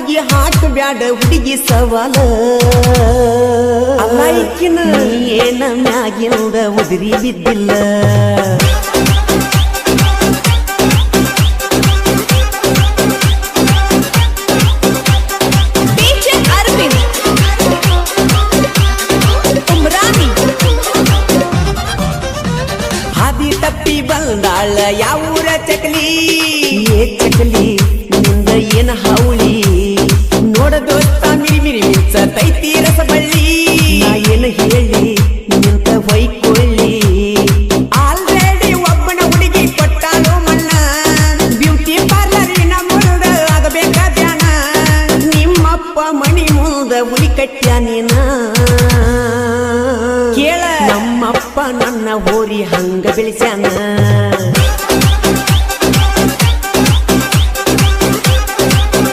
ಯಾರಿಗೆ ಹಾಕ ಬ್ಯಾಡ ಹುಡುಗಿ ಸವಾಲ. ಅಲ್ಲಾಯ್ಕಿನ ಏನ ಮ್ಯಾಗಿಂದ ಉದುರಿ ಬಿದ್ದಿಲ್ಲ. ಹಾದಿ ತಪ್ಪಿ ಬಂದಾಳ ಯಾವೂರ ಚಕಲಿ? ಏ ಚಕಲಿ ನಿಂದ ಏನ ದೋಸ್ತ ಮಿಂಚ ರಸಬಳ್ಳಿ. ಏನ ಹೇಳಿ ನಿಂತ ಹೊಯ್ಕೊಳ್ಳಿ. ಆಲ್ರೆಡಿ ಒಬ್ಬನ ಹುಡುಗಿ ಕೊಟ್ಟಾಳು ಮಣ್ಣ ಬ್ಯೂಟಿ ಪಾರ್ಲರಿನ ಮುಂದ ಆಗಬೇಕ ಧ್ಯಾನ. ನಿಮ್ಮಪ್ಪ ಮಣಿ ಮುಂದ ಹುಲಿ ಕಟ್ಟ್ಯ ನೀನ? ಕೇಳ. ನಮ್ಮಪ್ಪ ನನ್ನ ಹೋರಿ ಹಂಗ ಬೆಳೆಸ್ಯಾನ?